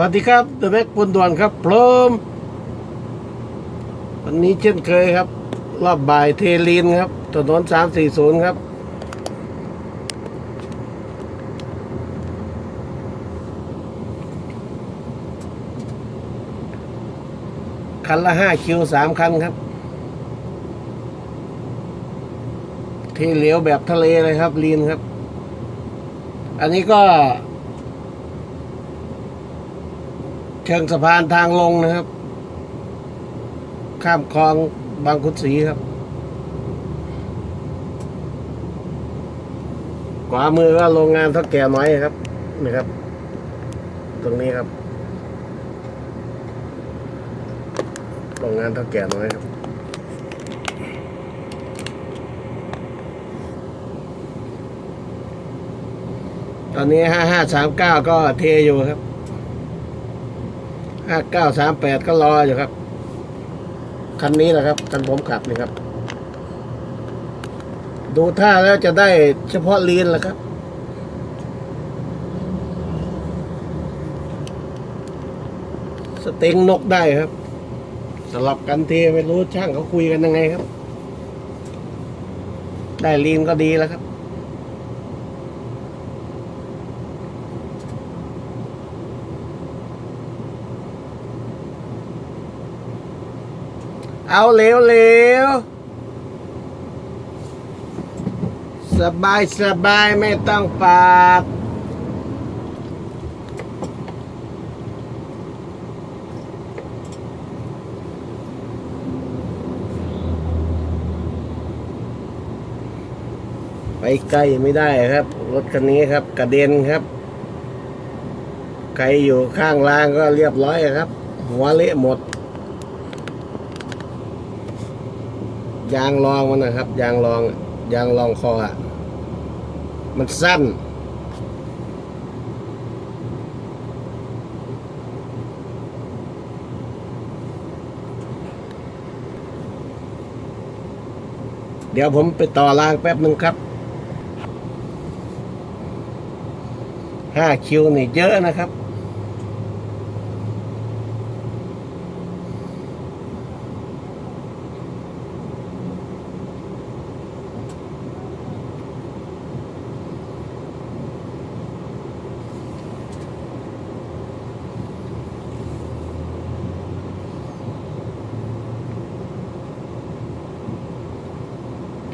วัสดีครับเดอะแม็กปนด่วนครับพร้อมวันนี้เช่นเคยครับ รอบบ่ายเทลีนครับถนนสามสี่ศูนย์ครับ คันละห้าคิวสามคันครับเทเหลวแบบทะเลเลยครับลีนครับ อันนี้ก็ เชิงสะพานทางลงนะครับ ข้ามคลองบางขุนศรีครับ ขวามือก็โรงงานท่าแก่น้อยครับนี่ครับ ตรงนี้ครับโรงงานท่าแก่น้อยครับตอนนี้ห้าห้าสามเก้าก็เทอยู่ครับ ห้าเก้าสามแปดก็รออยู่ครับ คันนี้แหละครับคันผมขับนี่ครับ ดูท่าแล้วจะได้เฉพาะลีนแหละครับสเต็งนกได้ครับสลับกันเทไม่รู้ช่างเขาคุยกันยังไงครับ ได้ลีนก็ดีแล้วครับ เอาเร็วเร็วสบายสบายไม่ต้องปาดไปใกล้ไม่ได้ครับ รถคันนี้ครับ กระเด็นครับ ใครอยู่ข้างล่างก็เรียบร้อยครับ หัวเละหมด ยางรองมันนะครับ ยางรองยางรองคออะมันสั้น เดี๋ยวผมไปต่อรางแป๊บหนึ่งครับห้าคิวนี่เยอะนะครับ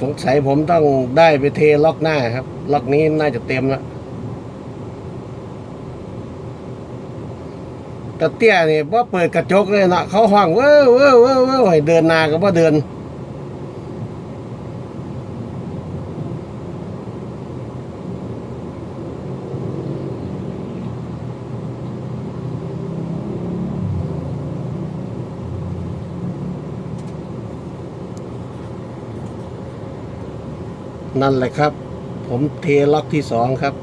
สงสัยผมต้องได้ไปเทล็อกหน้าครับ ล็อกนี้น่าจะเต็มแล้วแตะเตี้ยนี่ว่าเปิดกระจกเลยนะเขาห้องเว้อเว้อเว้อเว้อเดินหนาก็ว่าเดิน นั่นแหละครับ ผมเทล็อกที่สองครับ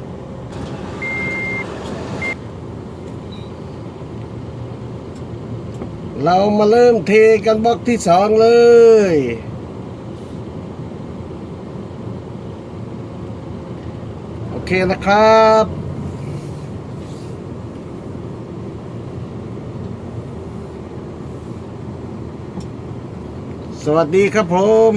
เรามาเริ่มเทกันบล็อกที่สองเลยโอเคนะครับสวัสดีครับผม